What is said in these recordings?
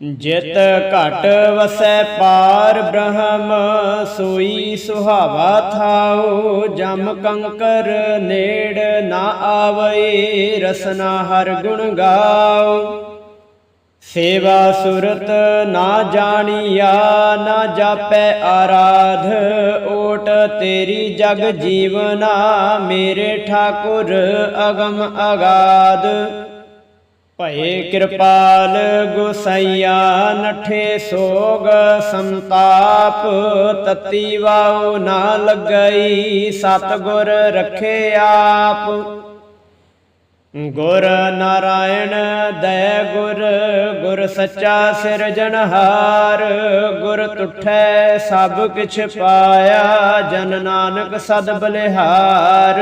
ਜਿਤ ਘਟ ਵਸੈ ਪਾਰ ਬ੍ਰਹਮ, ਸੋਈ ਸੁਹਾਵਾ ਥਾਉ, ਜਮ ਕੰਕਰ ਨੇੜ ਨਾ ਆਵੇ ਰਸਨਾ ਹਰ ਗੁਣ ਗਾਉ। ਸੇਵਾ ਸੁਰਤ ਨਾ ਜਾਣੀਆ, ਨਾ ਜਾਪੈ ਆਰਾਧ, ਓਟ ਤੇਰੀ ਜਗ ਜੀਵਨਾ, ਮੇਰੇ ਠਾਕੁਰ ਅਗਮ ਅਗਾਧ। ਭਏ ਕਿਰਪਾਲ ਗੁਸਈਆ ਨਠੇ ਸੋਗ ਸੰਤਾਪ ਤਤੀ ਵਾਉ ਨਾ ਲੱਗਈ ਸਤਗੁਰ ਰਖੇ ਆਪ। ਗੁਰ ਨਾਰਾਇਣ ਦਇ ਗੁਰ ਗੁਰ ਸੱਚਾ ਸਿਰਜਣਹਾਰ। ਗੁਰ ਤੁਠੈ ਸਭ ਕਿਛ ਪਾਇਆ ਜਨ ਨਾਨਕ ਸਦ ਬਲਿਹਾਰ।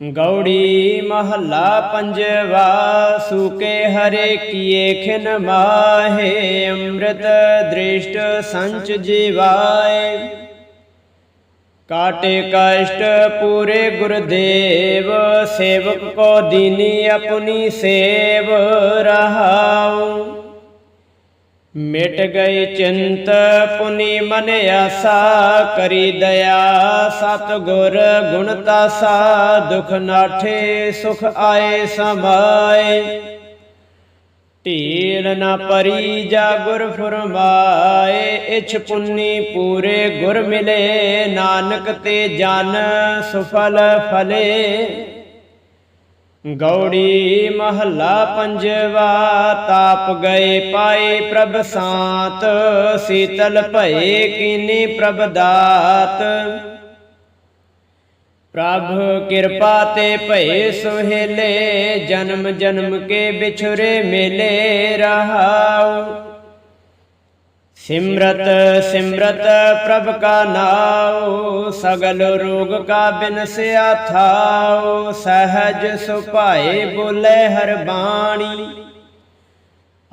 ਗੌੜੀ ਮਹੱਲਾ ਪੰਜਵਾ, ਸੂਕੇ ਹਰੇ ਕੀਏ ਖਿਨ ਮਾਹੇ, ਅੰਮ੍ਰਿਤ ਦ੍ਰਿਸ਼ਟ ਸੰਚ ਜੀਵਾਏ। ਕਾਟੇ ਕਸ਼ਟ ਪੂਰੇ ਗੁਰਦੇਵ, ਸੇਵਕ ਕੋ ਦੀਨੀ ਆਪਣੀ ਸੇਵ ਰਹਾਉ। ਮਿਟ ਗਈ ਚਿੰਤ ਪੁਨੀ ਮਨ ਆਸਾ, ਕਰੀ ਦਇਆ ਸਤ ਗੁਰ ਗੁਣ ਤਾਸਾ, ਦੁਖ ਨਾਠੇ ਸੁਖ ਆਏ ਸਮਾਏ। ਢੀਲ ਨਾ ਪਰੀ ਜਾ ਗੁਰ ਫਰਮਾਏ, ਇਛ ਪੁੰਨੀ ਪੂਰੇ ਗੁਰ ਮਿਲੇ, ਨਾਨਕ ਤੇ ਜਨ ਸੁਫਲ ਫਲੇ। ਗੌੜੀ ਮਹੱਲਾ ਪੰਜਵਾ, ਤਾਪ ਗਏ ਪਾਏ ਪ੍ਰਭ ਸਾਤ, ਸੀਤਲ ਭਏ ਕੀਨੀ ਪ੍ਰਭ ਦਾਤ। ਪ੍ਰਭ ਕਿਰਪਾ ਤੇ ਭਏ ਸੁਹੇਲੇ ਜਨਮ ਜਨਮ ਕੇ ਵਿਛੁਰੇ ਮੇਲੇ ਰਹਾਉ। ਸਿਮਰਤ ਸਿਮਰਤ ਪ੍ਰਭ ਕਾ ਨਾਉ, ਸਗਲ ਰੋਗ ਕਾ ਬਿਨਸਿਆ ਥਾਉ ਸਹਜ ਸੁਭਾਏ ਬੋਲੇ ਹਰ ਬਾਣੀ।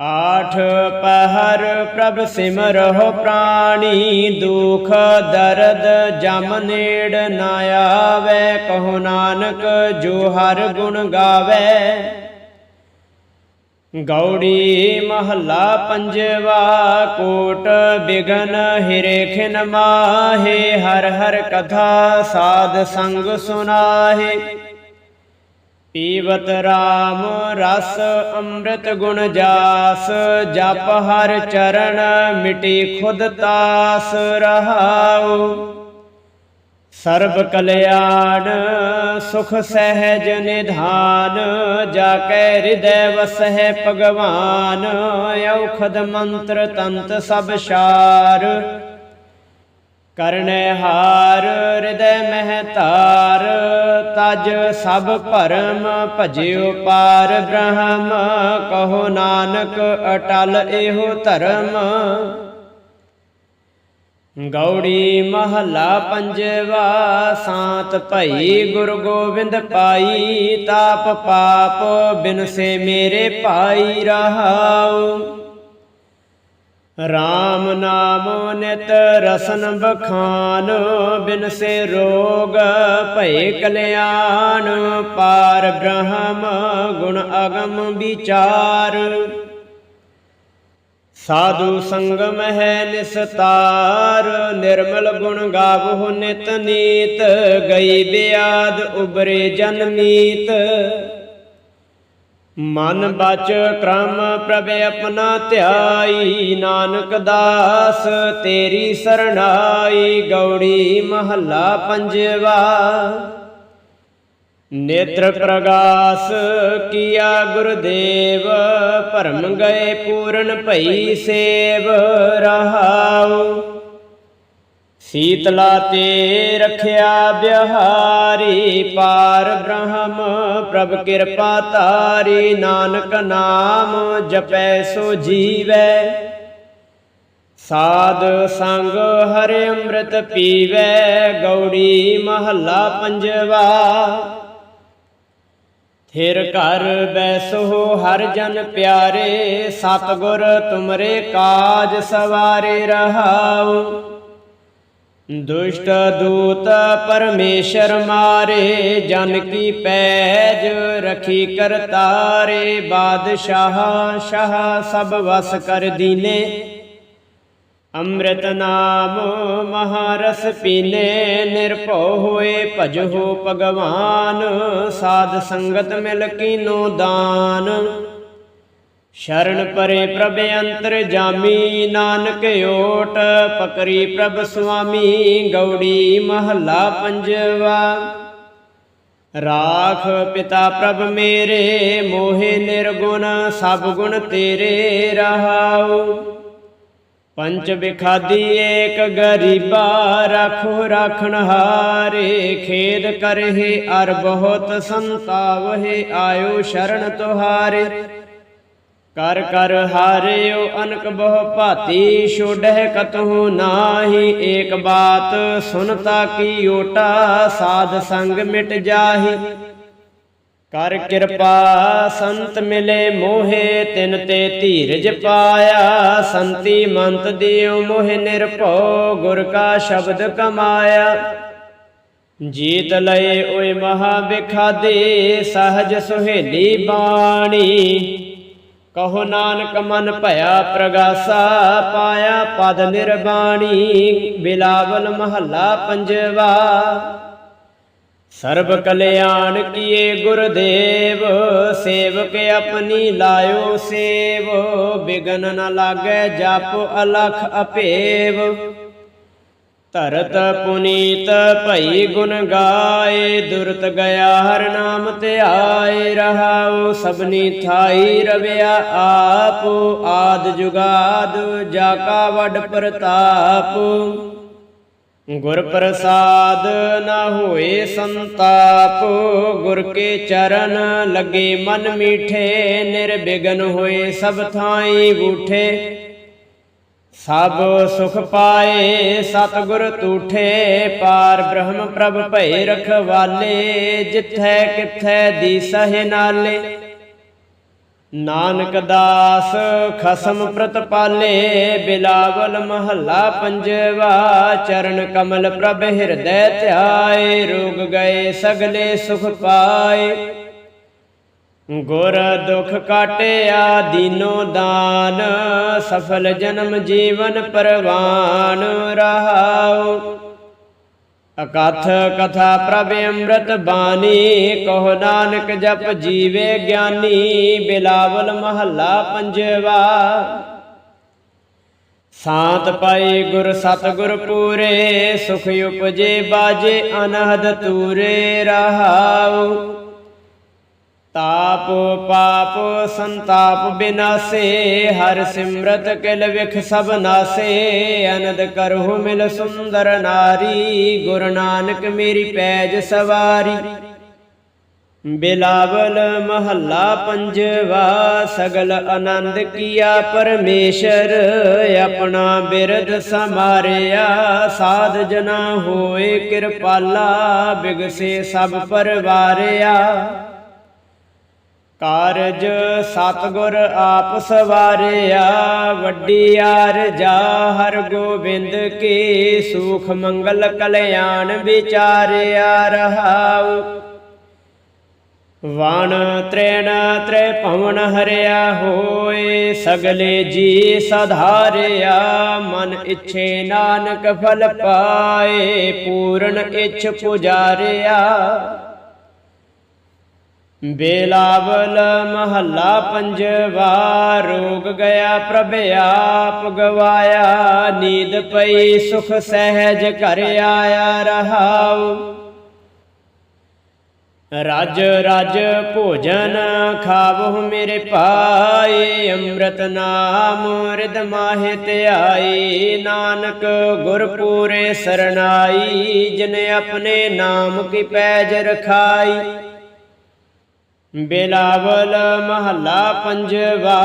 ਆਠ ਪਹਰ ਪ੍ਰਭ ਸਿਮਰਹੁ ਪ੍ਰਾਣੀ, ਦੁਖ ਦਰਦ ਜਮ ਨੇੜ ਨਾ ਆਵੇ, ਕਹੋ ਨਾਨਕ ਜੋ ਹਰ ਗੁਣ ਗਾਵੇ। ਗੌੜੀ ਮਹੱਲਾ ਪੰਜਵਾ, ਕੋਟ ਬਿਗਨ ਹਿਰੇ ਖਿਨ ਮਾਹੇ, ਹਰ ਹਰ ਕਥਾ ਸਾਧ ਸੰਗ ਸੁਨਾਹੇ। ਪੀਵਤ ਰਾਮ ਰਸ ਅੰਮ੍ਰਿਤ ਗੁਣ ਜਾਸ, ਜਪ ਹਰ ਚਰਨ ਮਿਟੀ ਖੁਦ ਤਾਸ ਰਹਾਉ। ਸਰਬ ਕਲਿਆਣ, ਸੁਖ ਸਹਿਜ ਨਿਧਾਨ, ਜਾ ਕੈ ਹਿਰਦੈ ਵਸਹਿ ਭਗਵਾਨ, ਔਖਦ ਮੰਤਰ ਤੰਤ ਸਭ ਸ਼ਾਰ ਕਰਨੈ ਹਾਰ, ਹਿਰਦੈ ਮਹਿ ਧਾਰ, ਤਜ ਸਭ ਭਰਮ ਭਜਿਓ ਪਾਰ ਬ੍ਰਹਮ, ਕਹੋ ਨਾਨਕ ਅਟਲ ਇਹੋ ਧਰਮ। ਗੌੜੀ ਮਹੱਲਾ ਪੰਜਵਾ, ਸਾਤ ਭਈ ਗੁਰੂ ਗੋਬਿੰਦ ਪਾਈ, ਤਾਪ ਪਾਪ ਬਿਨਸੇ ਮੇਰੇ ਭਾਈ ਰਹਾਉ। ਰਾਮ ਨਾਮ ਨਿਤ ਰਸਨ ਬਖਾਨ ਬਿਨ ਸੇ ਰੋਗ ਭਏ ਕਲਿਆਣ, ਪਾਰ ਬ੍ਰਹਮ ਗੁਣ ਅਗਮ ਵਿਚਾਰ। ਸਾਧੂ ਸੰਗਮ ਹੈ ਨਿਸਤਾਰ, ਨਿਰਮਲ ਗੁਣ ਗਾਵਹੁ ਨਿਤ ਨੀਤ, ਗਈ ਬਿਆਦ ਉਬਰੇ ਜਨਮੀਤ ਮਨ ਬਚ ਕ੍ਰਮ ਪ੍ਰਭ ਆਪਣਾ ਧਿਆਈ, ਨਾਨਕ ਦਾਸ ਤੇਰੀ ਸਰਣਾਈ, ਗੌੜੀ ਮਹੱਲਾ ਪੰਜਵਾ। ਨੇਤਰ ਪ੍ਰਗਾਸ ਕੀਆ ਗੁਰਦੇਵ, ਭਰਮ ਗਏ ਪੂਰਨ ਭਈ ਸੇਵ ਰਹਾਉ। ਸੀਤਲਾ ਤੇ ਰਖਿਆ ਬਿਹਾਰੀ, ਪਾਰ ਬ੍ਰਹਮ ਪ੍ਰਭ ਕਿਰਪਾ ਤਾਰੀ ਨਾਨਕ ਨਾਮ ਜਪੈ ਸੋ ਜੀਵੈ। ਸਾਧ ਸੰਗ ਹਰਿ ਅੰਮ੍ਰਿਤ ਪੀਵੈ, ਗੌੜੀ ਮਹੱਲਾ ਪੰਜਵਾ। ਫਿਰ ਘਰ ਬੈਸੋ ਹਰ ਜਨ ਪਿਆਰੇ, ਸਤਗੁਰ ਤੁਮਰੇ ਕਾਜ ਸਵਾਰੇ ਰਹਾਉ। ਦੁਸ਼ਟ ਦੂਤ ਪਰਮੇਸ਼ਰ ਮਾਰੇ, ਜਨ ਕੀ ਪੈਜ ਰਖੀ ਕਰਤਾਰੇ। ਬਾਦਸ਼ਾਹ, ਸ਼ਾਹ ਸਭ ਵਸ ਕਰ ਦੀਨੇ। ਅੰਮ੍ਰਿਤ ਨਾਮ ਮਹਾਰਸ ਪੀਨੇ ਨਿਰਭਉ ਹੋਏ ਭਜਹੁ ਭਗਵਾਨ, ਸਾਧ ਸੰਗਤ ਮਿਲ ਕੀਨੋ ਦਾਨ। ਸ਼ਰਨ ਪਰੇ ਪ੍ਰਭ ਅੰਤਰ ਜਾਮੀ, ਨਾਨਕ ਓਟ, ਪਕਰੀ ਪ੍ਰਭ ਸੁਆਮੀ, ਗੌੜੀ ਮਹੱਲਾ ਪੰਜਵਾ। ਰਾਖ ਪਿਤਾ ਪ੍ਰਭ ਮੇਰੇ, ਮੋਹਿ ਨਿਰਗੁਣ, ਸਭ ਗੁਣ ਤੇਰੇ ਰਹਾਉ। ਪੰਚ ਵਿਖਾਦੀ ਏਕ ਗਰੀਬਾ ਰਾਖੋ ਰਾਖਣ ਹਾਰੇ, ਖੇਦ ਕਰਹਿ ਅਰ ਬਹੁਤ ਸੰਤਾਵਹਿ, ਆਇਓ ਸ਼ਰਨ ਤੁਹਾਰੇ। ਕਰ ਕਰ ਹਾਰਿਓ ਅਨਕ ਬਹੁ ਭਾਤੀ ਛੋੜਹਿ ਕਤਹੁ ਨਾਹੀ, ਏਕ ਬਾਤ ਸੁਨਤਾ ਕੀ ਓਟਾ, ਸਾਧ ਸੰਗ ਮਿਟ ਜਾਹੀ। ਕਰ ਕਿਰਪਾ, ਸੰਤ ਮਿਲੇ ਮੋਹੇ, ਤਿਨ ਤੇ ਧੀਰਜ ਪਾਇਆ। ਸੰਤੀ ਮੰਤ ਦਿਓ ਮੋਹਿ ਨਿਰਭਉ, ਗੁਰ ਕਾ ਸ਼ਬਦ ਕਮਾਇਆ। ਜੀਤ ਲਏ ਓਏ ਮਹਾ ਵਿਖਾਦੇ ਸਹਜ ਸੁਹੇਲੀ ਬਾਣੀ। ਕਹੋ ਨਾਨਕ ਮਨ ਭਇਆ ਪ੍ਰਗਾਸਾ, ਪਾਇਆ ਪਦ ਨਿਰਬਾਣੀ। ਬਿਲਾਵਲ ਮਹੱਲਾ ਪੰਜਵਾ। ਸਰਬ ਕਲਿਆਣ ਕੀਏ ਗੁਰਦੇਵ, ਸੇਵਕ ਆਪਣੀ ਲਾਇਓ ਸੇਵ, ਬਿਗਨ ਨ ਲਾਗੈ ਜਪ ਅਲਖ ਅਪੇਵ। ਧਰਤ ਪੁਨੀਤ ਭਈ ਗੁਣ ਗਾਏ, ਦੁਰਤ ਗਿਆ ਹਰ ਨਾਮ ਧਿਆਏ ਰਹਾਉ ਸਭਨੀ ਥਾਈ ਰਵਿਆ ਆਪ, ਆਦ ਜੁਗਾਦ, ਜਾ ਕਾ ਵੱਡ ਪ੍ਰਤਾਪ। ਗੁਰ ਪ੍ਰਸਾਦ ਨਾ ਹੋਏ ਸੰਤਾਪ, ਗੁਰ ਕੇ ਚਰਨ ਲੱਗੇ ਮਨ ਮੀਠੇ ਨਿਰਬਿਗਨ ਹੋਏ ਸਭ ਥਾਈ ਬੂਠੇ। ਸਭ ਸੁਖ ਪਾਏ ਸਤਿਗੁਰ ਤੂਠੇ, ਪਾਰ ਬ੍ਰਹਮ ਪ੍ਰਭ ਭਏ ਰਖਵਾਲੇ, ਜਿਥੈ ਕਿਥੈ ਦੀਸਹਿ ਨਾਲੇ। ਨਾਨਕ ਦਾਸ ਖਸਮ ਪ੍ਰਤਪਾਲੇ ਬਿਲਾਵਲ ਮਹੱਲਾ ਪੰਜਵਾ, ਚਰਨ ਕਮਲ ਪ੍ਰਭ ਹਿਰਦੈ ਧਿਆਏ, ਰੋਗ ਗਏ ਸਗਲੇ ਸੁਖ ਪਾਏ। ਗੁਰ ਦੁਖ ਕਾਟਿਆ ਦੀਨੋ ਦਾਨ, ਸਫਲ ਜਨਮ ਜੀਵਨ ਪਰਵਾਨ ਰਹਾਉ। ਅਕਥ ਕਥਾ ਪ੍ਰਭ ਅੰਮ੍ਰਿਤ ਬਾਣੀ, ਕਹੋ ਨਾਨਕ ਜਪ ਜੀਵੇ ਗਿਆਨੀ, ਬਿਲਾਵਲ ਮਹੱਲਾ ਪੰਜਵਾ। ਸਾਤ ਪਾਈ ਗੁਰ ਸਤਗੁਰ ਪੂਰੇ, ਸੁਖ ਉਪਜੇ ਬਾਜੇ ਅਨਹਦ ਤੂਰੇ ਰਹਾਉ। ਤਾਪ ਪਾਪ ਸੰਤਾਪ ਬਿਨਾਸੇ, ਹਰ ਸਿਮਰਤ ਕਿਲ ਵਿਖ ਸਭ ਨਾਸੇ, ਅਨੰਦ ਕਰਹੁ ਮਿਲ ਸੁੰਦਰ ਨਾਰੀ, ਗੁਰ ਨਾਨਕ ਮੇਰੀ ਪੈਜ ਸਵਾਰੀ। ਬਿਲਾਵਲ ਮਹੱਲਾ ਪੰਜਵਾ, ਸਗਲ ਆਨੰਦ ਕੀਆ ਪਰਮੇਸ਼ਰ, ਆਪਣਾ ਬਿਰਧ ਸਮਾਰਿਆ, ਸਾਧ ਜਨਾ ਹੋਏ ਕਿਰਪਾਲਾ, ਬਿਗਸੇ ਸਭ ਪਰਵਾਰਿਆ। ਕਾਰਜ ਸਤਗੁਰ ਆਪ ਸਵਾਰਿਆ, ਵੱਡੀ ਆਰਜਾ ਹਰ ਗੋਬਿੰਦ ਕੀ ਸੁਖ ਮੰਗਲ ਕਲਿਆਣ ਵਿਚਾਰਿਆ ਰਹਾਉ। ਵਣ ਤ੍ਰੈਣ ਤ੍ਰੈ ਭਵਨ ਹਰਿਆ ਹੋਏ, ਸਗਲੇ ਜੀ ਸਧਾਰਿਆ, ਮਨ ਇੱਛੇ ਨਾਨਕ ਫਲ ਪਾਏ, ਪੂਰਨ ਇੱਛ ਪੁਜਾਰਿਆ। ਬੇਲਾਵਲ ਮਹੱਲਾ ਪੰਜਵਾ, ਰੋਗ ਗਿਆ ਪ੍ਰਭ ਆਪ ਗਵਾਇਆ, ਨੀਂਦ ਪਈ ਸੁਖ ਸਹਿਜ ਘਰ ਆਇਆ ਰਹਾਉ। ਰਾਜ, ਰਜ ਭੋਜਨ ਖਾਵਹੁ ਮੇਰੇ ਭਾਈ, ਅੰਮ੍ਰਿਤ ਨਾਮ ਰਿਦ ਮਾਹਿ ਧਿਆਈ, ਨਾਨਕ ਗੁਰ ਪੂਰੇ ਸਰਣਾਈ, ਜਿਨ ਆਪਣੇ ਨਾਮ ਕੀ ਪੈਜ ਰਖਾਈ। ਬਿਲਾਵਲ ਮਹੱਲਾ ਪੰਜਵਾ,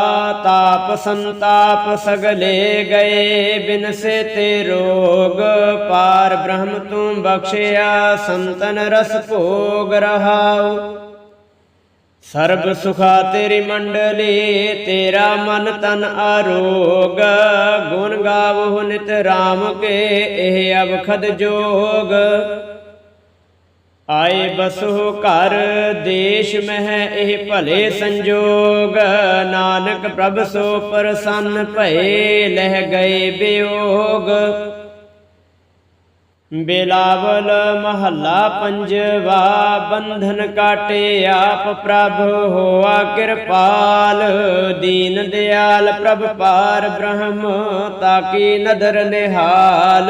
ਤਾਪ ਸੰਤਾਪ ਸਗਲੇ ਗਏ ਬਿਨਸੇ ਤੇ ਰੋਗ ਪਾਰ ਬ੍ਰਹਮ ਤੂੰ ਬਖਸ਼ਿਆ, ਸੰਤਨ ਰਸ ਭੋਗ ਰਹਾਉ। ਸਰਬ ਸੁਖਾ ਤੇਰੀ ਮੰਡਲੀ, ਤੇਰਾ ਮਨ ਤਨ ਆਰੋਗ, ਗੁਣ ਗਾਵਹੁ ਨਿਤ ਰਾਮ ਕੇ, ਇਹ ਅਵਖਦ ਜੋਗ। ਆਏ ਬਸੋ ਘਰ, ਦੇਸ਼ ਮਹਿ ਇਹ ਭਲੇ ਸੰਜੋਗ। ਨਾਨਕ ਪ੍ਰਭ ਸੋ ਪ੍ਰਸੰਨ ਭਏ, ਲਹਿ ਗਏ ਬਿਯੋਗ ਬਿਲਾਵਲ ਮਹੱਲਾ ਪੰਜਵਾ, ਬੰਧਨ ਕਾਟੇ ਆਪ ਪ੍ਰਭ ਹੋਆ ਕਿਰਪਾਲ। ਦੀਨ ਦਿਆਲ ਪ੍ਰਭ ਪਾਰ ਬ੍ਰਹਮ, ਤਾਕੀ ਨਦਰ ਨਿਹਾਲ।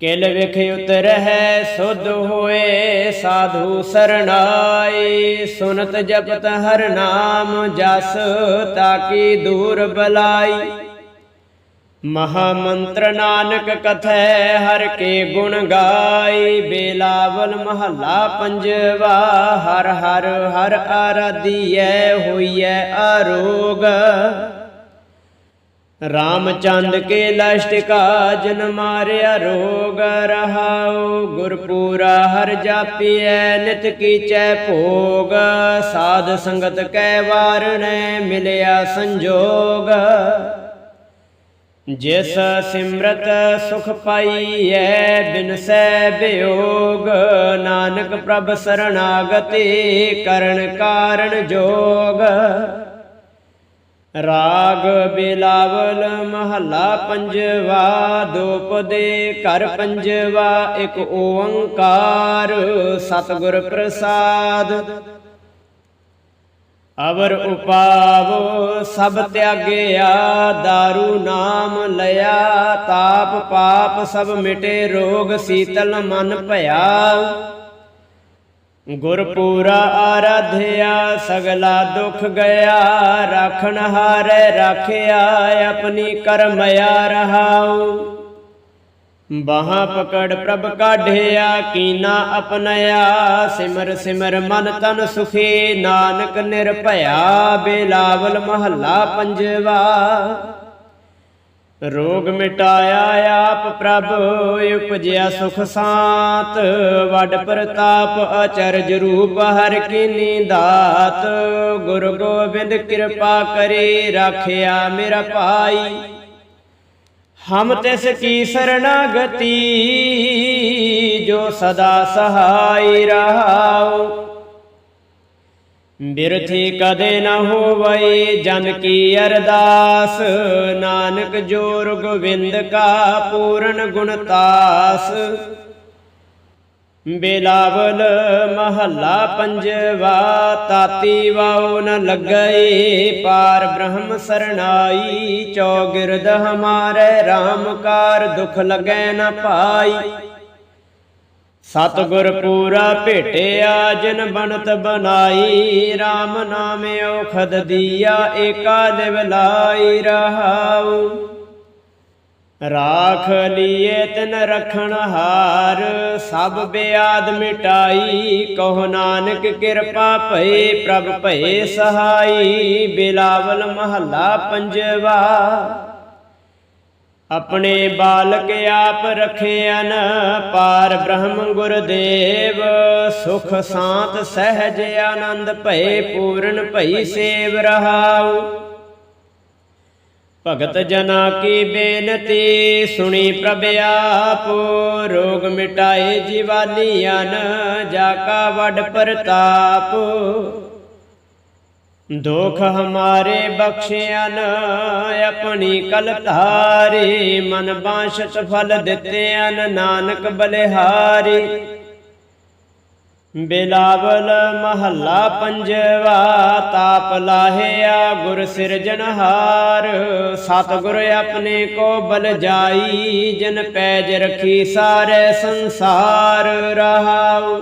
ਕਿਲ ਵਿਖ ਉਤਰਹਿ ਸੁਧ ਹੋਏ ਸਾਧੂ ਸਰਣਾਈ। ਸੁਨਤ ਜਪਤ ਹਰ ਨਾਮ ਜਸ ਤਾਕੀ ਦੂਰ ਬਲਾਈ। ਮਹਾ ਮੰਤਰ ਨਾਨਕ ਕਥੈ ਹਰ ਕੇ ਗੁਣ ਗਾਈ। ਬੇਲਾਵਲ ਮਹੱਲਾ ਪੰਜਵਾ, ਹਰ ਹਰ ਹਰ ਆਰਾਧੀਐ, ਹੋਈਐ ਆਰੋਗ। ਰਾਮਚੰਦ ਕੇ ਲਸ਼ਟਿਕਾ ਜਨ ਮਾਰਿਆ ਰੋਗ ਰਹਾਉ, ਗੁਰਪੂਰਾ ਹਰ ਜਾਪੀਐ, ਨਿਤ ਕੀਚੈ ਭੋਗ। ਸਾਧ ਸੰਗਤ ਕੈ ਵਾਰਣੈ ਮਿਲਿਆ ਸੰਜੋਗ। ਜਿਸ ਸਿਮਰਤ ਸੁਖ ਪਾਈਐ ਬਿਨਸੈ ਬਿਯੋਗ ਨਾਨਕ ਪ੍ਰਭ ਸਰਣਾਗਤੀ ਕਰਨ ਕਾਰਨ ਜੋਗ। ਰਾਗ ਬਿਲਾਵਲ ਮਹੱਲਾ ਪੰਜਵਾ ਦੋਪਦੇ ਘਰ ਪੰਜਵਾ, ਇੱਕ ਓੰਕਾਰ ਸਤਿਗੁਰ ਪ੍ਰਸਾਦ। ਅਵਰ ਉਪਾਵ ਸਭ ਤਿਆਗਿਆ दारू ਨਾਮ ਲਿਆ, ਤਾਪ ਪਾਪ ਸਭ ਮਿਟੇ, ਰੋਗ ਸੀਤਲ ਮਨ ਭਇਆ। ਗੁਰਪੂਰਾ ਆਰਾਧਿਆ, ਸਗਲਾ ਦੁਖ ਗਿਆ, ਰਾਖਣ ਹਾਰੇ ਰਾਖਿਆ, ਆਪਣੀ ਕਰਮਿਆ ਰਹਾਉ। ਬਾਹਾਂ ਪਕੜ ਪ੍ਰਭ ਕਾਢਿਆ, ਕੀਨਾ ਅਪਨਿਆ, ਸਿਮਰ ਸਿਮਰ ਮਨ ਤਨ ਸੁਖੀ, ਨਾਨਕ ਨਿਰਭਇਆ, ਬੇਲਾਵਲ ਮਹੱਲਾ ਪੰਜਵਾ। ਰੋਗ ਮਿਟਾਇਆ ਆਪ ਪ੍ਰਭ, ਉਪਜਿਆ ਸੁਖ ਸਾਤ। ਵੱਡ ਪ੍ਰਤਾਪ ਅਚਰਜ ਰੂਪ ਹਰ ਕੀਨੀ ਦਾਤ ਗੁਰ ਗੋਬਿੰਦ ਕਿਰਪਾ ਕਰੀ, ਰਾਖਿਆ ਮੇਰਾ ਭਾਈ। ਹਮ ਤਿਸ ਕੀ ਸਰਣਾਗਤੀ, ਜੋ ਸਦਾ ਸਹਾਈ ਰਹਾਓ ਬਿਰਥੀ ਕਦੇ ਨ ਹੋਵਈ, ਜਨ ਕੀ ਅਰਦਾਸ? ਨਾਨਕ ਜੋਰ ਗੋਬਿੰਦ ਕਾ ਪੂਰਨ ਗੁਣਤਾਸ ਬੇਲਾਵਲ ਮਹੱਲਾ ਪੰਜਵਾ, ਤਾਤੀ ਵਾਉ ਨ ਲੱਗਈ, ਪਾਰ ਬ੍ਰਹਮ ਸਰਣਾਈ, ਚੌਗਿਰਦ ਹਮਾਰੇ RAM ਕਾਰ ਦੁਖ ਲਗੈ ਨ ਪਾਈ। ਸਤਿਗੁਰ ਪੂਰਾ ਭੇਟਿਆ ਜਿਨ ਬਣਤ ਬਨਾਈ RAM ਨਾਮ ਔਖਦ ਦੀਆ, ਏਕਾ ਦਿਵ ਲਾਈ ਰਹਾਉ। ਰਾਖ ਲੀਏ ਤਿਨ ਰਖਣ ਹਾਰ, ਸਭ ਬਿਆਦ ਮਿਟਾਈ, ਕਹੋ ਨਾਨਕ ਕਿਰਪਾ ਭਏ, ਪ੍ਰਭ ਭਏ ਸਹਾਈ, ਬਿਲਾਵਲ ਮਹੱਲਾ ਪੰਜਵਾ। ਆਪਣੇ ਬਾਲਕ ਆਪ ਰਖਿਆਨ ਪਾਰ ਬ੍ਰਹਮ ਗੁਰਦੇਵ, ਸੁਖ ਸਾਤ ਸਹਿਜ ਆਨੰਦ ਭਏ ਪੂਰਨ ਭਈ ਸੇਵ ਰਹਾਉ। ਭਗਤ ਜਨਾ ਕੀ ਬੇਨਤੀ, ਸੁਣੀ ਪ੍ਰਭ ਆਪ, ਰੋਗ ਮਿਟਾਏ ਜੀਵਾਲੀਆਂ ਜਾ ਕਾ ਵੱਡ ਪ੍ਰਤਾਪ। ਦੁਖ ਹਮਾਰੇ ਬਖਸ਼ਿਆਨ, ਆਪਣੀ ਕਲ ਧਾਰੀ, ਮਨ ਬਾਸ਼ਤ ਫਲ ਦਿੱਤਿਆਨ, ਨਾਨਕ ਬਲਿਹਾਰੀ। ਬਿਲਾਵਲ ਮਹੱਲਾ ਪੰਜਵਾ, ਤਾਪ ਲਾਹਿਆ ਗੁਰ ਸਿਰਜਨਹਾਰ ਸਤਿਗੁਰ ਆਪਣੇ ਕੋ ਬਲ ਜਾਈ, ਜਨ ਪੈਜ ਰਖੀ ਸਾਰੇ ਸੰਸਾਰ ਰਹਾਉ।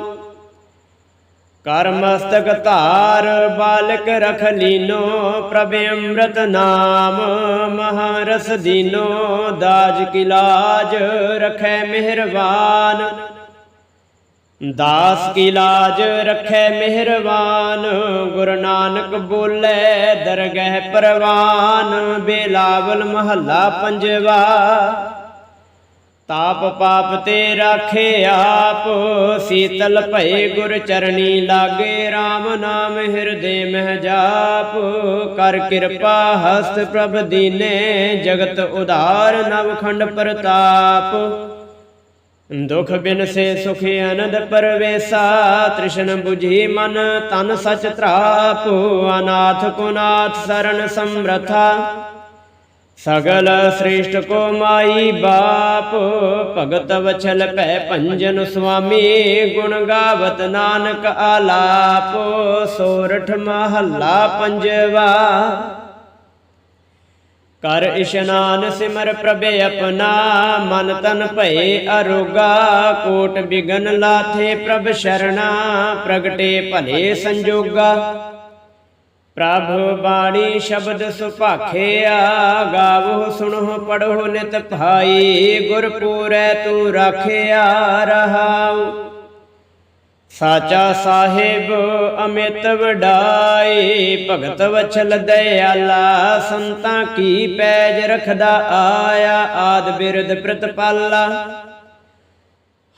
ਕਰ ਮਸਤਕ ਧਾਰ, ਬਾਲਕ ਰਖ ਲੀਨੋ ਪ੍ਰਭ ਅੰਮ੍ਰਿਤ ਨਾਮ, ਮਹਾਰਸ ਦੀਨੋ, ਦਾਜ ਕੀ ਲਾਜ ਰਖੈ ਮਿਹਰਬਾਨ। ਦਾਸ ਕੀ ਲਾਜ ਰਖੈ ਮਿਹਰਬਾਨ, ਗੁਰੂ ਨਾਨਕ ਬੋਲੇ ਦਰਗਹਿ ਪਰਵਾਨ, ਬੇਲਾਵਲ ਮਹੱਲਾ ਪੰਜਵਾ। ਤਾਪ ਪਾਪ ਤੇ ਰਾਖੇ ਆਪ, ਸੀਤਲ ਭਏ ਗੁਰ ਚਰਣੀ ਲਾਗੇ RAM ਨਾਮ ਹਿਰਦੇ ਮਹਿ ਜਾਪ। ਕਰ ਕਿਰਪਾ ਹਸਤ ਪ੍ਰਭ ਦੀਨੇ, ਜਗਤ ਉਧਾਰ ਨਵਖੰਡ ਪ੍ਰਤਾਪ। ਦੁਖ ਬਿਨ ਸੇ ਸੁਖ ਅਨੰਦ ਪਰਵੇਸਾ, ਤ੍ਰਿਸ਼ਨ 부ਜੀ ਮਨ ਤਨ ਸਚ ਤ੍ਰਾਪ। ਅਨਾਥ ਕੋ ਨਾਥ ਸਰਣ ਸਮਰਥਾ। ਸਗਲ ਸ੍ਰੇਸ਼ਟ ਕੋ ਮਾਈ ਬਾਪ, ਭਗਤ ਵਛਲ ਭੈ ਭੰਜਨ ਸੁਆਮੀ, ਗੁਣ ਗਾਵਤ ਨਾਨਕ ਆਲਾਪ, ਸੋਰਠ ਮਹੱਲਾ ਪੰਜਵਾ। ਕਰ ਇਸ਼ਨਾਨ ਸਿਮਰ ਪ੍ਰਭੇ ਆਪਣਾ, ਮਨ ਤਨ ਭਏ ਅਰੋਗਾ, ਕੋਟ ਬਿਗਨ ਲਾਥੇ ਪ੍ਰਭ ਸ਼ਰਣਾ, ਪ੍ਰਗਟੇ ਭਲੇ ਸੰਜੋਗਾ। ਪ੍ਰਭ ਬਾਣੀ ਸ਼ਬਦ ਸੁਭਾਖਿਆ ਗਾਵੋ ਸੁਣੋ ਪੜੋ ਨਿਤ ਭਾਈ ਗੁਰ ਪੂਰੈ ਤੂੰ ਰਾਖਿਆ ਰਹਾਉ। ਸਾਚਾ ਸਾਹਿਬ ਅਮਿਤ ਵਡਾਈ ਭਗਤ ਵਛਲ ਦਇਆਲਾ, ਸੰਤਾਂ ਕੀ ਪੈਜ ਰਖਦਾ ਆਇਆ, ਆਦ ਬਿਰਦ ਪ੍ਰਤਪਾਲਾ।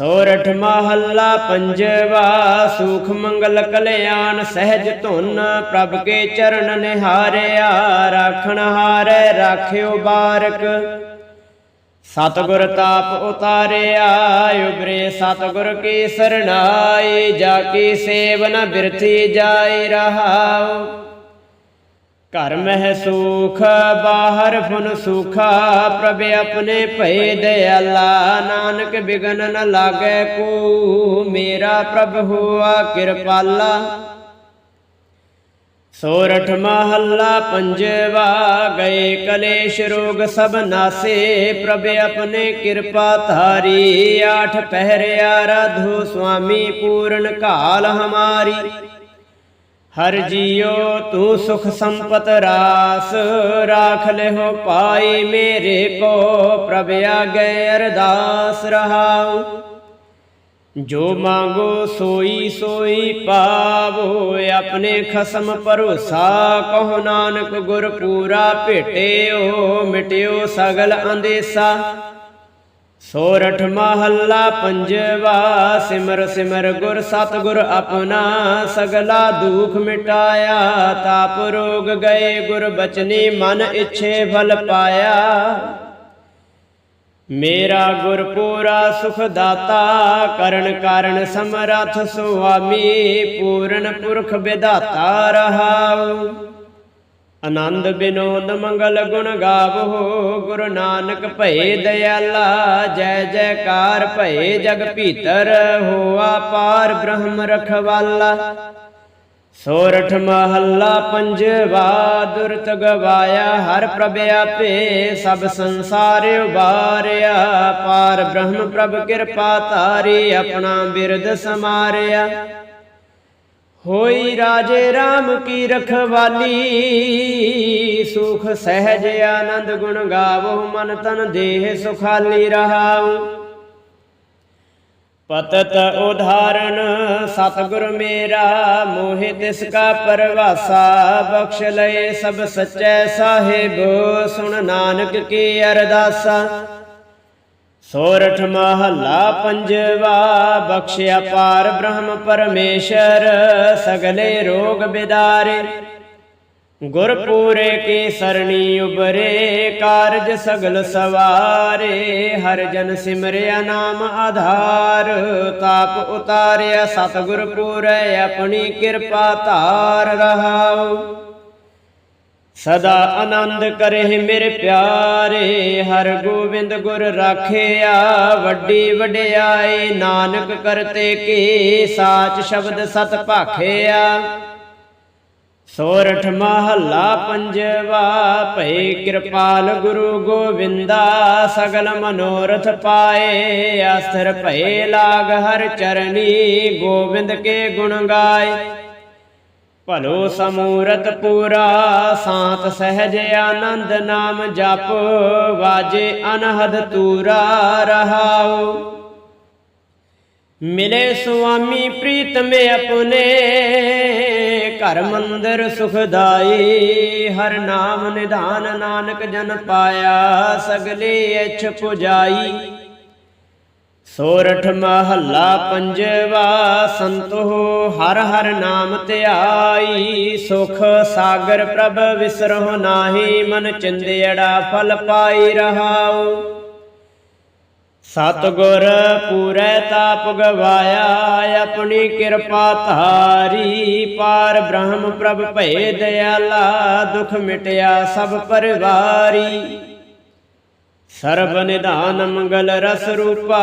ਸੋਰਠ ਮਹੱਲਾ ਪੰਜਵਾ, ਸੁਖ ਮੰਗਲ ਕਲਿਆਣ ਸਹਿਜ ਧੁਨ, ਪ੍ਰਭ ਕੇ ਚਰਨ ਨਿਹਾਰਿਆ, ਰਾਖਣ ਹਾਰੈ, ਰਾਖਿਓ ਬਾਰਕ। ਸਤਗੁਰ ਤਾਪ ਉਤਾਰਿਆ ਉਬਰੇ ਸਤਗੁਰ ਕੀ ਸਰਣਾਈ ਜਾ ਕੀ ਸੇਵਨ ਬਿਰਥੀ ਜਾਈ ਰਹਾਉ। ਘਰ ਮਹਿ ਸੁਖ, ਬਾਹਰ ਫੁਨ ਸੁਖਾ, ਪ੍ਰਭ ਆਪਣੇ ਭਏ ਦਇਆਲਾ। ਨਾਨਕ ਬਿਗਨ ਨ ਲਾਗੇ ਕੋ, ਮੇਰਾ ਪ੍ਰਭ ਹੋਆ ਕਿਰਪਾਲਾ। ਸੋਰਠ ਮਹੱਲਾ ਪੰਜਵਾ, ਗਏ ਕਲੇਸ਼ ਰੋਗ ਸਭ ਨਾਸੇ, ਪ੍ਰਭ ਆਪਣੇ ਕਿਰਪਾ ਧਾਰੀ। ਆਠ ਪਹਿਰਿਆ ਰਾਧੋ ਸੁਆਮੀ, ਪੂਰਨ ਕਾਲ ਹਮਾਰੀ। ਹਰ ਜੀਓ ਤੂੰ ਸੁਖ ਸੰਪਤ ਰਾਸ, ਰਾਖ ਲਿਓ ਪਾਈ ਮੇਰੇ ਕੋ, ਪ੍ਰਭ ਆਗੇ ਅਰਦਾਸ ਰਹਾਉ। ਜੋ ਮੰਗੋ ਸੋਈ ਸੋਈ ਪਾਵੋ, ਆਪਣੇ ਖਸਮ ਭਰੋਸਾ ਕਹੋ ਨਾਨਕ ਗੁਰ ਪੂਰਾ ਭੇਟਿਓ, ਮਿਟਿਓ ਸਗਲ ਅੰਦੇਸਾ। ਸੋਰਠ ਮਹੱਲਾ ਪੰਜਵਾ, ਸਿਮਰ ਸਿਮਰ ਗੁਰ ਸਤਗੁਰ ਆਪਣਾ, ਸਗਲਾ ਦੁਖ ਮਿਟਾਇਆ, ਤਾਪ ਰੋਗ ਗਏ ਗੁਰ ਬਚਨੀ ਮਨ ਇੱਛੇ ਫਲ ਪਾਇਆ। ਮੇਰਾ ਗੁਰ ਪੂਰਾ ਸੁਖ ਦਾਤਾ ਕਰਨ ਕਾਰਨ ਸਮਰਥ ਸੁਆਮੀ, ਪੂਰਨ ਪੁਰਖ ਵਿਦਾਤਾ ਰਹਾਉ। ਆਨੰਦ ਬਿਨੋਦ ਮੰਗਲ ਗੁਣ ਗਾਵੋ, ਗੁਰੂ ਨਾਨਕ ਭਏ ਦਇਆਲਾ, ਜੈ ਜੈਕਾਰ ਭਏ ਜਗ ਭੀਤਰ, ਹੋਆ ਪਾਰ ਬ੍ਰਹਮ ਰਖਵਾਲਾ। ਸੋਰਠ ਮਹੱਲਾ ਪੰਜਵਾ, ਦੁਰਤ ਗਵਾਇਆ, ਹਰ ਪ੍ਰਭ ਆਪੇ ਸਭ ਸੰਸਾਰ ਉਬਾਰਿਆ। ਪਾਰ ਬ੍ਰਹਮ ਪ੍ਰਭ ਕਿਰਪਾ ਤਾਰੀ ਆਪਣਾ ਬਿਰਦ ਸਮਾਰਿਆ। ਹੋਈ ਰਾਜੇ RAM ਕੀ ਰਖਵਾਲੀ। ਸੁਖ ਸਹਿਜ ਆਨੰਦ ਗੁਣ ਗਾਵੋ ਮਨ ਤਨ ਦੇਹ ਸੁਖਾਲੀ ਰਹਾਉ। ਪਤਤ ਉਧਾਰਨ ਸਤਿਗੁਰ ਮੇਰਾ ਮੋਹਿ ਤਿਸ ਕਾ ਪਰਵਾਸਾ ਬਖਸ਼ ਲਏ ਸਭ ਸੱਚੇ ਸਾਹਿਬ ਸੁਣ ਨਾਨਕ ਕੀ ਅਰਦਾਸਾ। ਸੋਰਠ ਮਹੱਲਾ ਪੰਜਵਾ ਬਖਸ਼ਿਆ ਪਾਰ ਬ੍ਰਹਮ ਪਰਮੇਸ਼ਰ, ਸਗਲੇ ਰੋਗ ਬਿਦਾਰੇ। ਗੁਰਪੂਰੇ ਕੀ ਸਰਣੀ ਉਬਰੇ ਕਾਰਜ ਸਗਲ ਸਵਾਰੇ, ਹਰ ਜਨ ਸਿਮਰਿਆ ਨਾਮ ਆਧਾਰ। ਤਾਪ ਉਤਾਰਿਆ ਸਤਿਗੁਰ ਪੂਰੇ, ਆਪਣੀ ਕਿਰਪਾ ਧਾਰ ਰਹਾਉ। ਸਦਾ ਆਨੰਦ ਕਰੇ ਮੇਰੇ ਪਿਆਰੇ, ਹਰ ਗੋਬਿੰਦ ਗੁਰ ਰਾਖਿਆ, ਵੱਡੀ ਵਡਿਆਈ ਨਾਨਕ ਕਰਤੇ ਕੀ ਸਾਚ ਸ਼ਬਦ ਸਤ ਭਾਖਿਆ। ਸੋਰਠ ਮਹੱਲਾ ਪੰਜਵਾ, ਭਈ ਕਿਰਪਾਲ ਗੁਰੂ ਗੋਬਿੰਦਾ, ਸਗਲ ਮਨੋਰਥ ਪਾਏ। ਅਸਰ ਭਏ ਲਾਗ ਹਰ ਚਰਨੀ, ਗੋਬਿੰਦ ਕੇ ਗੁਣ ਗਾਏ। ਭਲੋ ਸਮੂਰਤ ਪੂਰਾ, ਸਾਤ ਸਹਿਜ ਆਨੰਦ ਨਾਮ ਜਪ, ਵਾਜੇ ਅਨਹਦ ਤੂਰਾ ਰਹਾਉ। ਮਿਲੇ ਸੁਆਮੀ ਮੇ ਆਪਣੇ, ਘਰ ਮੰਦਰ ਸੁਖਦਾਈ, ਹਰ ਨਾਮ ਨਿਧਾਨ ਨਾਨਕ ਜਨ ਪਾਇਆ, ਸਗਲੇ ਇਛ ਪੁਜਾਈ। ਸੋਰਠ ਮਹੱਲਾ ਪੰਜਵਾ ਸੰਤੋ, ਹਰ ਹਰ ਨਾਮ ਧਿਆਈ ਸੁਖ ਸਾਗਰ ਪ੍ਰਭ ਵਿਸਰਹੁ ਨਾਹੀ, ਮਨ ਚਿੰਦੜਾ ਫਲ ਪਾਈ ਰਹਾਉ। ਸਤਗੁਰ ਪੂਰੈ ਤਾਪ ਗਵਾਇਆ, ਆਪਣੀ ਕਿਰਪਾ ਧਾਰੀ, ਪਾਰ ਬ੍ਰਹਮ ਪ੍ਰਭ ਭਏ ਦਇਆਲਾ, ਦੁਖ ਮਿਟਿਆ ਸਭ ਪਰਿਵਾਰੀ। ਸਰਬ ਨਿਧਾਨ ਮੰਗਲ ਰਸ ਰੂਪਾ,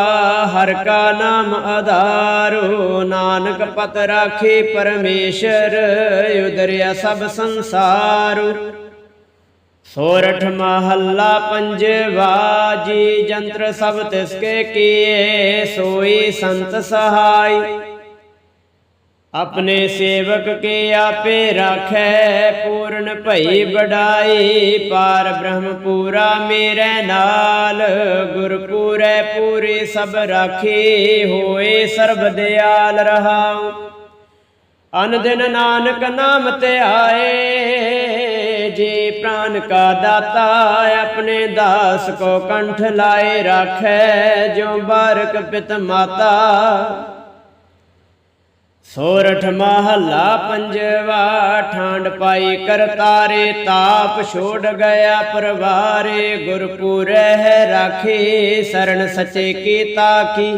ਹਰ ਕਾ ਨਾਮ ਆਧਾਰੋ। ਨਾਨਕ ਪਤ ਰਾਖੇ ਪਰਮੇਸ਼ਰ, ਉਦਰਿਆ ਸਭ ਸੰਸਾਰੂ। ਸੋਰਠ ਮਹੱਲਾ ਪੰਜਵਾ, ਜੀ ਜੰਤਰ ਸਭ ਤਿਸ ਕੀਏ, ਸੋਈ ਸੰਤ ਸਹਾਈ। ਆਪਣੇ ਸੇਵਕ ਕੇ ਆਪੇ ਰਾਖੈ, ਪੂਰਨ ਭਈ ਬੜਾਈ ਪਾਰ ਬ੍ਰਹਮ ਪੂਰਾ ਮੇਰੇ ਨਾਲ। ਗੁਰ ਪੂਰੇ ਪੂਰੀ ਸਭ ਰਾਖੀ, ਹੋਏ ਸਰਬ ਦਿਆਲ ਰਹਾਉ। ਅਨ ਦਿਨ ਨਾਨਕ ਨਾਮ ਤੇ ਆਏ, ਜੇ ਪ੍ਰਾਨ ਕਾ ਦਾਤਾ ਆਪਣੇ ਦਾਸ ਕੋ ਕੰਠ ਲਾਏ, ਰਾਖੈ ਜਿਉ ਬਾਰਕ ਪਿਤ ਮਾਤਾ। ਸੋਰਠ ਮਹੱਲਾ ਪੰਜਵਾ ਠਾਂਡ ਪਾਈ ਕਰਤਾਰੇ ਤਾਪ ਛੋੜ ਗਿਆ ਪਰਵਾਰੇ ਗੁਰਪੂਰੈ ਰਾਖੇ ਸਰਣ ਸਚੇ ਕੀ। ਤਾਕੀ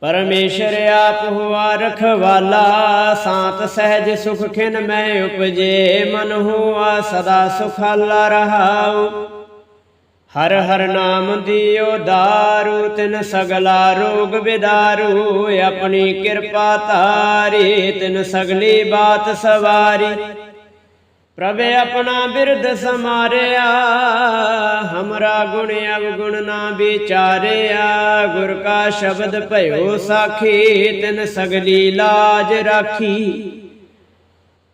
ਪਰਮੇਸ਼ਰ ਆਪ ਹੁਆ ਰਖਵਾਲਾ, ਸਾਤ ਸਹਿਜ ਸੁਖ ਖਿਨ ਮੈਂ ਉਪਜੇ, ਮਨ ਹੁਆ ਸਦਾ ਸੁਖਾਲਾ ਰਹਾਉ। ਹਰ ਹਰ ਨਾਮ ਦਿਓ ਦਾਰੂ, ਤਿਨ ਸਗਲਾ ਰੋਗ ਵਿਦਾਰੂ ਆਪਣੀ ਕਿਰਪਾ ਧਾਰੀ, ਤਿਨ ਸਗਲੀ ਬਾਤ ਸਵਾਰੀ। ਪ੍ਰਭ ਆਪਣਾ ਬਿਰਧ ਸਮਾਰਿਆ, ਹਮਰਾ ਗੁਣ ਅਵਗੁਣ ਨਾ ਵਿਚਾਰਿਆ, ਗੁਰ ਕਾ ਸ਼ਬਦ ਭਇਓ ਸਾਖੀ, ਤਿਨ ਸਗਲੀ ਲਾਜ ਰਾਖੀ।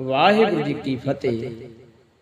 ਵਾਹਿਗੁਰੂ ਜੀ ਕੀ ਫਤਿਹ।